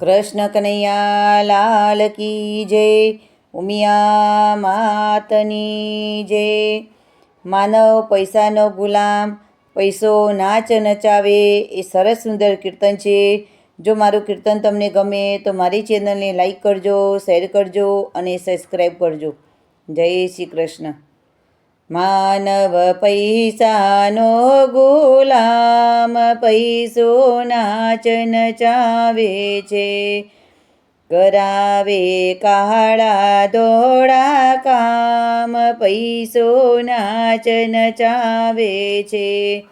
કૃષ્ણ કનૈયા લાલ કી જય, ઉમિયા માતની જય. માનવ પૈસાનો ગુલામ, પૈસો નાચ નચાવે એ સરસ સુંદર કીર્તન છે. જો મારું કીર્તન તમને ગમે તો મારી ચેનલને લાઈક કરજો, શેર કરજો અને સબસ્ક્રાઈબ કરજો. જય શ્રી કૃષ્ણ. માનવ પૈસાનો ગુલામ પૈસો નાચન ચાવે છે. કરાવે કાળા ધોળા કામ પૈસો નાચન ચાવે છે.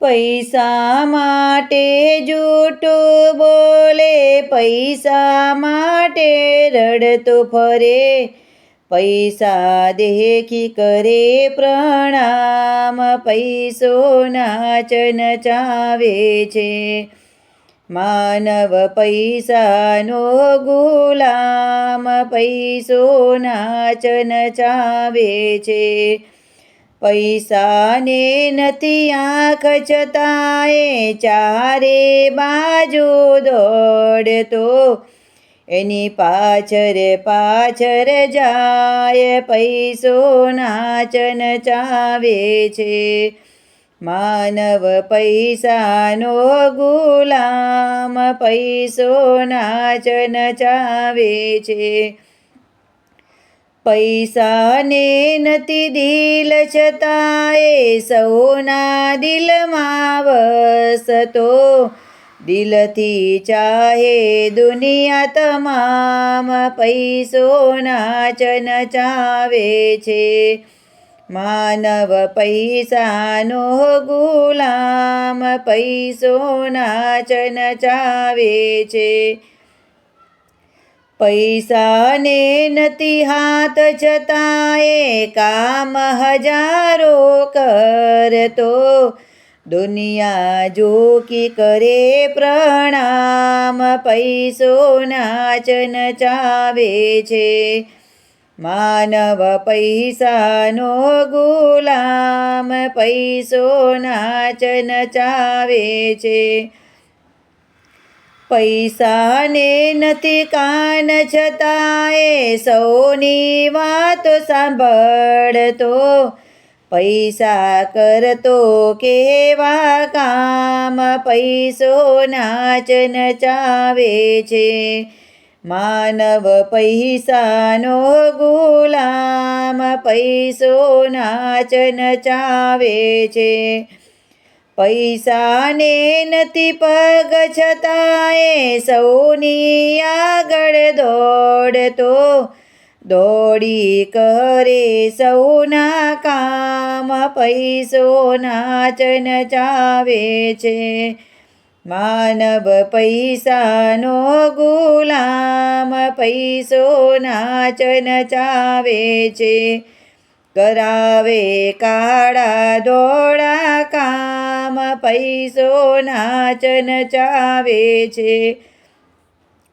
પૈસા માટે જૂઠું બોલે, પૈસા માટે રડતો ફરે પૈસા દેખી કરે પ્રણામ, પૈસો નાચન ચાવે છે. માનવ પૈસાનો ગુલામ, પૈસો નાચન ચાવે છે. પૈસાને નથી આંખ છતાંય ચારે બાજુ દોડતો એની પાછળ પાછળ જાય પૈસો નાચન ચાવે છે. માનવ પૈસાનો ગુલામ પૈસો નાચન ચાવે છે. પૈસાને નથી દિલ છતાંય સૌના દિલમાં વસતો દિલથી ચાહે દુનિયા તમામ પૈસો નાચન ચાવે છે. માનવ પૈસાનો ગુલામ પૈસો નાચન ચાવે છે. પૈસાને નથી હાથ છતાંય કામ હજારો કરતો દુનિયા જોકી કરે પ્રણામ, પૈસો નાચન ચાવે છે. માનવ પૈસાનો ગુલામ, પૈસો નાચન ચાવે છે. પૈસાને નથી કાન છતાંય સૌની વાતો સાંભળતો પૈસા કરતો કેવા કામ? પૈસો નાચ નચાવે છે. માનવ પૈસાનો ગુલામ પૈસો નાચ નચાવે છે. પૈસાને નથી પગ છતાંય સૌની આગળ દોડતો દોડી કરે સૌના કામ પૈસો નાચન ચાવે છે. માનવ પૈસાનો ગુલામ પૈસો નાચન ચાવે છે. કરાવે કાળા દોડા કામ પૈસો નાચન ચાવે છે.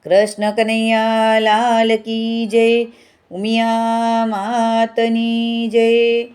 કૃષ્ણ કનૈયા લાલ કી જય. ઉમિયા માતની જય.